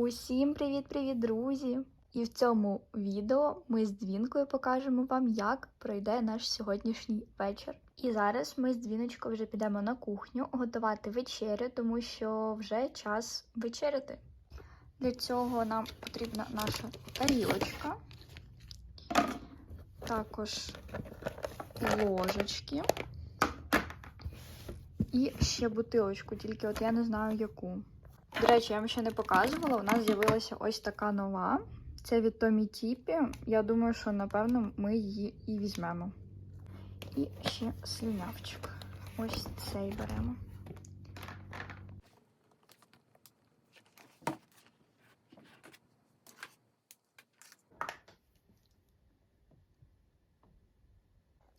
Усім привіт-привіт, друзі! І в цьому відео ми з Двінкою покажемо вам, як пройде наш сьогоднішній вечір. І зараз ми з Двіночкою вже підемо на кухню готувати вечерю, тому що вже час вечеряти. Для цього нам потрібна наша тарілочка, також ложечки і ще бутилочку, тільки от я не знаю яку. До речі, я вам ще не показувала. У нас з'явилася ось така нова. Це від Томі Тіпі. Я думаю, що напевно ми її і візьмемо. І ще слюнявчик. Ось цей беремо.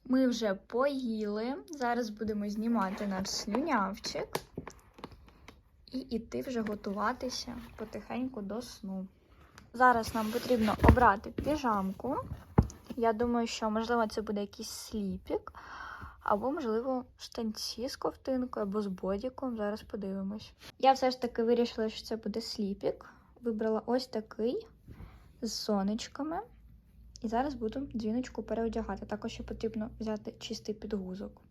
Ми вже поїли. Зараз будемо знімати наш слюнявчик і йти вже готуватися потихеньку до сну. Зараз нам потрібно обрати піжамку. Я думаю, що, можливо, це буде якийсь сліпік, або, можливо, штанці з ковтинкою, або з бодіком. Зараз подивимось. Я все ж таки вирішила, що це буде сліпік. Вибрала ось такий з сонечками. І зараз буду дзвіночку переодягати. Також ще потрібно взяти чистий підгузок.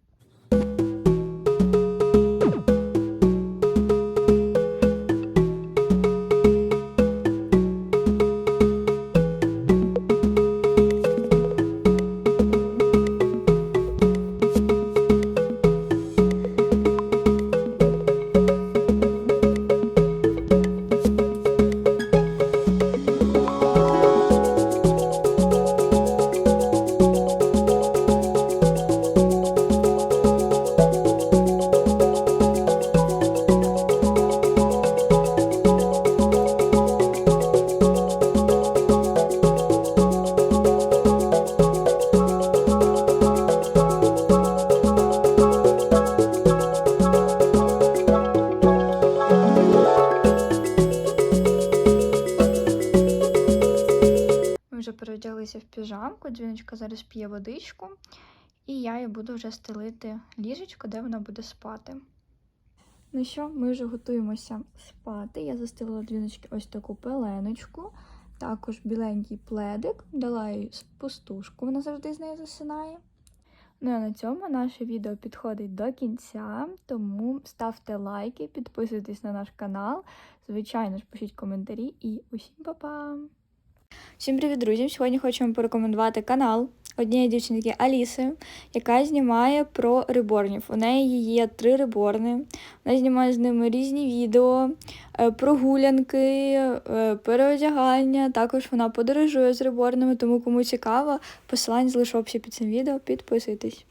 Переодяглися в піжамку, дзвіночка зараз п'є водичку, і я їй буду вже стелити ліжечко, де вона буде спати. Ну що, ми вже готуємося спати. Я застелила дзвіночки ось таку пеленочку, також біленький пледик, дала їй пустушку, вона завжди з нею засинає. Ну а на цьому наше відео підходить до кінця, тому ставте лайки, підписуйтесь на наш канал, звичайно ж, пишіть коментарі і усім па-па! Всім привіт, друзі! Сьогодні хочу вам порекомендувати канал однієї дівчинки Аліси, яка знімає про реборнів. У неї є три реборни. Вона знімає з ними різні відео, е, прогулянки, е, переодягання. Також вона подорожує з реборнами, тому кому цікаво, посилання залишу під цим відео. Підписуйтесь.